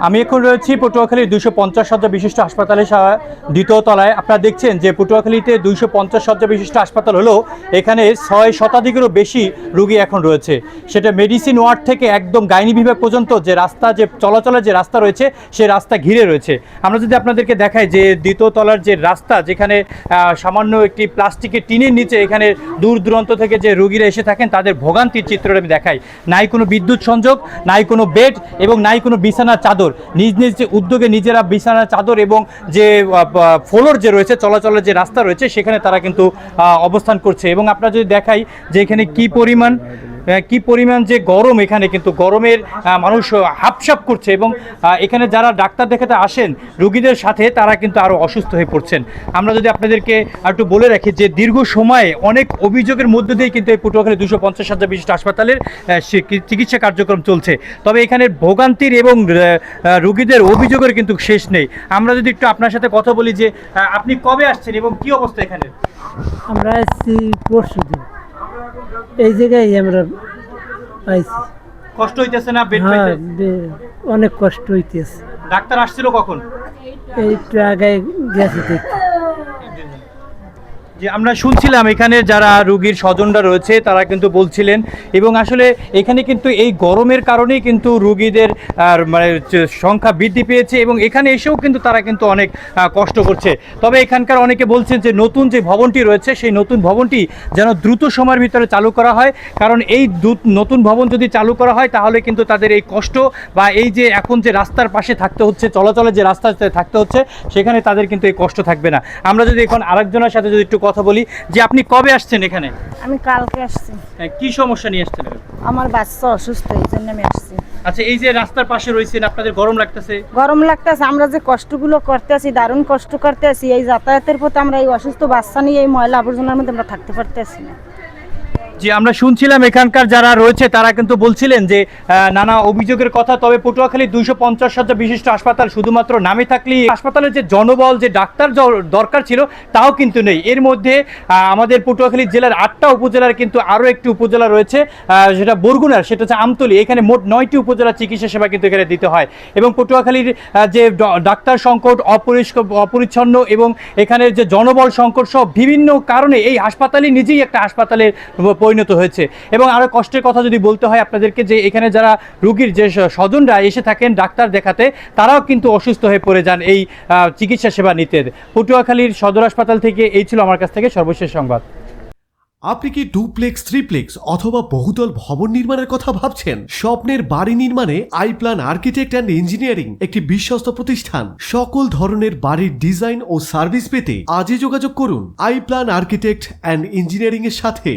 আমি এখন রয়েছি পটুয়াখালীর দুইশো পঞ্চাশ শয্যা বিশিষ্ট হাসপাতালের সা- দ্বিতীয় তলায়। আপনারা দেখছেন যে পটুয়াখালীতে দুইশো পঞ্চাশ শয্যা বিশিষ্ট হাসপাতাল হলেও এখানে ছয় শতাধিকেরও বেশি রুগী এখন রয়েছে। সেটা মেডিসিন ওয়ার্ড থেকে একদম গাইনি বিভাগ পর্যন্ত যে রাস্তা, যে চলাচলের যে রাস্তা রয়েছে সেই রাস্তা ঘিরে রয়েছে। আমরা যদি আপনাদেরকে দেখাই যে দ্বিতীয় তলার যে রাস্তা, যেখানে সামান্য একটি প্লাস্টিকের টিনের নিচে এখানে দূর দূরান্ত থেকে যে রুগীরা এসে থাকেন, তাদের ভোগান্তির চিত্রটা আমি দেখাই। নাই কোনো বিদ্যুৎ সংযোগ, নাই কোনো বেড এবং নাই কোনো বিছানার চাদর। নিজ নিজ যে উদ্যোগে নিজেরা বিছানা চাদর এবং যে ফ্লোর যে রয়েছে, চলাচলের যে রাস্তা রয়েছে, সেখানে তারা কিন্তু অবস্থান করছে। এবং আপনারা যদি দেখাই যে এখানে কি পরিমাণ কি পরিমাণ যে গরম এখানে, কিন্তু গরমের মানুষ হাপসাপ করছে এবং এখানে যারা ডাক্তার দেখাতে আসেন, রুগীদের সাথে তারা কিন্তু আরও অসুস্থ হয়ে পড়ছেন। আমরা যদি আপনাদেরকে একটু বলে রাখি যে, দীর্ঘ সময়ে অনেক অভিযোগের মধ্য দিয়ে কিন্তু এই পটুয়াখালী দুশো পঞ্চাশ হাজার বিশিষ্ট হাসপাতালের চিকিৎসা কার্যক্রম চলছে। তবে এখানে ভোগান্তির এবং রুগীদের অভিযোগের কিন্তু শেষ নেই। আমরা যদি একটু আপনার সাথে কথা বলি যে আপনি কবে আসছেন এবং কি অবস্থা এখানে আমরা আসছি পরশু দিন। এই জায়গায় আমরা পাইছি। কষ্ট হইতেছে না বেড হ্যাঁ পাইতে অনেক কষ্ট হইতেছে। ডাক্তার আসছিল কখন? এই আগে গেছে দেখতে। যে আমরা শুনছিলাম এখানে যারা রুগীর স্বজনরা রয়েছে, তারা কিন্তু বলছিলেন, এবং আসলে এখানে কিন্তু এই গরমের কারণেই কিন্তু রুগীদের মানে সংখ্যা বৃদ্ধি পেয়েছে, এবং এখানে এসেও কিন্তু তারা কিন্তু অনেক কষ্ট করছে। তবে এখানকার অনেকে বলছেন যে নতুন যে ভবনটি রয়েছে, সেই নতুন ভবনটি যেন দ্রুত সময়ের ভিতরে চালু করা হয়, কারণ এই নতুন ভবন যদি চালু করা হয়, তাহলে কিন্তু তাদের এই কষ্ট বা এই যে এখন যে রাস্তার পাশে থাকতে হচ্ছে, চলাচলের যে রাস্তা থাকতে হচ্ছে, সেখানে তাদের কিন্তু এই কষ্ট থাকবে না। আমরা যদি এখন আরেকজনের সাথে যদি একটু কথা বলি যে আপনি কবে আসছেন এখানে? আমি কালকে আসছি। হ্যাঁ, কি সমস্যা নিয়ে আসছেন আমার বাচ্চা অসুস্থ এই জন্য আমি আসছি। আচ্ছা এই যে রাস্তার পাশে রয়েছেন আপনাদের গরম লাগতেছে? গরম লাগতেছে আমরা যে কষ্টগুলো করতে আছি দারুণ কষ্ট করতে আছি এই যাতায়াতের পথে আমরা এই অসুস্থ বাচ্চা নিয়ে এই ময়লা আবর্জনার মধ্যে আমরা থাকতে পারতেছি না। যে আমরা শুনছিলাম এখানকার যারা রয়েছে, তারা কিন্তু বলছিলেন যে নানা অভিযোগের কথা। তবে পটুয়াখালী দুইশো পঞ্চাশ শয্যা বিশিষ্ট হাসপাতাল শুধুমাত্র নামে থাকলেই হাসপাতালের যে জনবল, যে ডাক্তার দরকার ছিল, তাও কিন্তু নেই। এর মধ্যে আমাদের পটুয়াখালী জেলার আটটা উপজেলার কিন্তু আরও একটি উপজেলা রয়েছে সেটা বরগুনার, সেটা হচ্ছে আমতলি। এখানে মোট নয়টি উপজেলা চিকিৎসা সেবা কিন্তু এখানে দিতে হয়। এবং পটুয়াখালীর যে ডাক্তার সংকট অপরিষ্কার অপরিচ্ছন্ন এবং এখানের যে জনবল সংকট সব বিভিন্ন কারণে এই হাসপাতালই নিজেই একটা হাসপাতালে পরিণত হয়েছে। এবং আরও কষ্টের কথা যদি বলতে হয় আপনাদেরকে যে এখানে যারা রুগীর যে স্বজনরা এসে থাকেন ডাক্তার দেখাতে, তারাও কিন্তু অসুস্থ হয়ে পড়ে যান এই চিকিৎসা সেবা নিতে। পটুয়াখালীর সদর হাসপাতাল থেকে এই ছিল আমার কাছ থেকে সর্বশেষ সংবাদ। আপনি কি ডুপ্লেক্স থ্রিপ্লেক্স অথবা বহুতল ভবন নির্মাণের কথা ভাবছেন? স্বপ্নের বাড়ি নির্মাণে i iPlan architect and engineering একটি বিশ্বস্ত প্রতিষ্ঠান। সকল ধরনের বাড়ির ডিজাইন ও সার্ভিস পেতে আজই যোগাযোগ করুন i iPlan architect and engineering এর সাথে।